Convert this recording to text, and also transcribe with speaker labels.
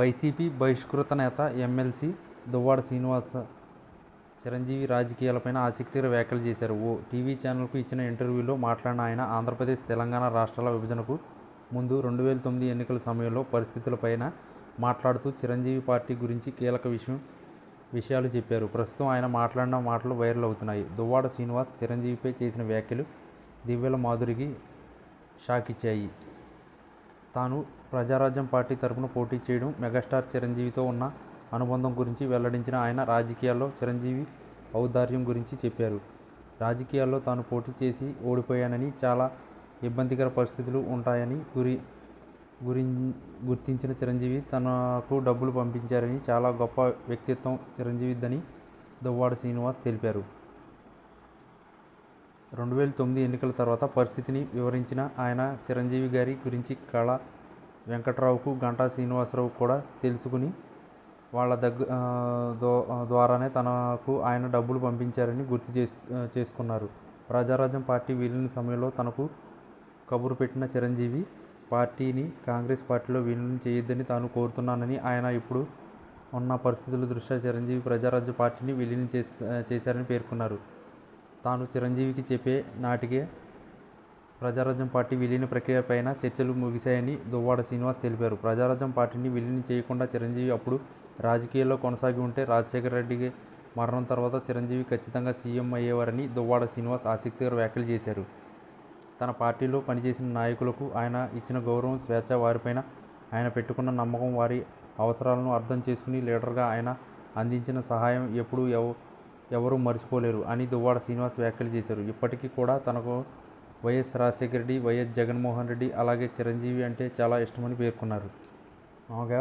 Speaker 1: YCP బహిష్కృత నేత MLC Duvvada Srinivasa Chiranjeevi రాజకీయాలపైన ఆసక్తికర వ్యాఖ్యలు చేశారు. ఓ టీవీ ఛానల్కు ఇచ్చిన ఇంటర్వ్యూలో మాట్లాడిన ఆయన ఆంధ్రప్రదేశ్ తెలంగాణ రాష్ట్రాల విభజనకు ముందు రెండు వేల తొమ్మిది ఎన్నికల సమయంలో పరిస్థితులపైన మాట్లాడుతూ చిరంజీవి పార్టీ గురించి కీలక విషయం విషయాలు చెప్పారు. ప్రస్తుతం ఆయన మాట్లాడిన మాటలు వైరల్ అవుతున్నాయి. దువ్వాడ శ్రీనివాస్ చిరంజీవిపై చేసిన వ్యాఖ్యలు దివ్యల మాధురికి షాక్ ఇచ్చాయి తాను ప్రజారాజ్యం పార్టీ తరపున పోటీ చేయడం మెగాస్టార్ చిరంజీవితో ఉన్న అనుబంధం గురించి వెల్లడించిన ఆయన రాజకీయాల్లో చిరంజీవి ఔదార్యం గురించి చెప్పారు. రాజకీయాల్లో తాను పోటీ చేసి ఓడిపోయానని చాలా ఇబ్బందికర పరిస్థితులు ఉంటాయని గురి గురి గుర్తించిన చిరంజీవి తనకు డబ్బులు పంపించారని చాలా గొప్ప వ్యక్తిత్వం చిరంజీవిద్దని దువ్వాడ శ్రీనివాస్ తెలిపారు. రెండు వేల తొమ్మిది ఎన్నికల తర్వాత పరిస్థితిని వివరించిన ఆయన చిరంజీవి గారి గురించి కళ వెంకట్రావుకు గంటా శ్రీనివాసరావు కూడా తెలుసుకుని వాళ్ళ దగ్గర ద్వారానే తనకు ఆయన డబ్బులు పంపించారని గుర్తు చేసు చేసుకున్నారు. ప్రజారాజ్యం పార్టీ వీలిన సమయంలో తనకు కబురు పెట్టిన చిరంజీవి పార్టీని కాంగ్రెస్ పార్టీలో విలీనం చేయొద్దని తాను కోరుతున్నానని ఆయన ఇప్పుడు ఉన్న పరిస్థితుల దృష్ట్యా చిరంజీవి ప్రజారాజ్య పార్టీని విలీనం చేసి చేశారని పేర్కొన్నారు. తాను చిరంజీవికి చెప్పే నాటికే ప్రజారాజ్యం పార్టీ విలీన ప్రక్రియపైన చర్చలు ముగిశాయని దువ్వాడ శ్రీనివాస్ తెలిపారు. ప్రజారాజ్యం పార్టీని విలీనం చేయకుండా చిరంజీవి అప్పుడు రాజకీయాల్లో కొనసాగి ఉంటే రాజశేఖర రెడ్డి మరణం తర్వాత చిరంజీవి ఖచ్చితంగా సీఎం అయ్యేవారని దువ్వాడ శ్రీనివాస్ ఆసక్తికర వ్యాఖ్యలు చేశారు. తన పార్టీలో పనిచేసిన నాయకులకు ఆయన ఇచ్చిన గౌరవం స్వేచ్ఛ వారిపైన ఆయన పెట్టుకున్న నమ్మకం వారి అవసరాలను అర్థం చేసుకుని లీడర్గా ఆయన అందించిన సహాయం ఎప్పుడూ ఎవ ఎవరూ మర్చిపోలేరు అని దువ్వాడ శ్రీనివాస్ వ్యాఖ్యలు చేశారు. ఇప్పటికీ కూడా తనకు వైఎస్ రాజశేఖర రెడ్డి వైఎస్ జగన్మోహన్ రెడ్డి అలాగే చిరంజీవి అంటే చాలా ఇష్టమని పేర్కొన్నారు. ఓకే.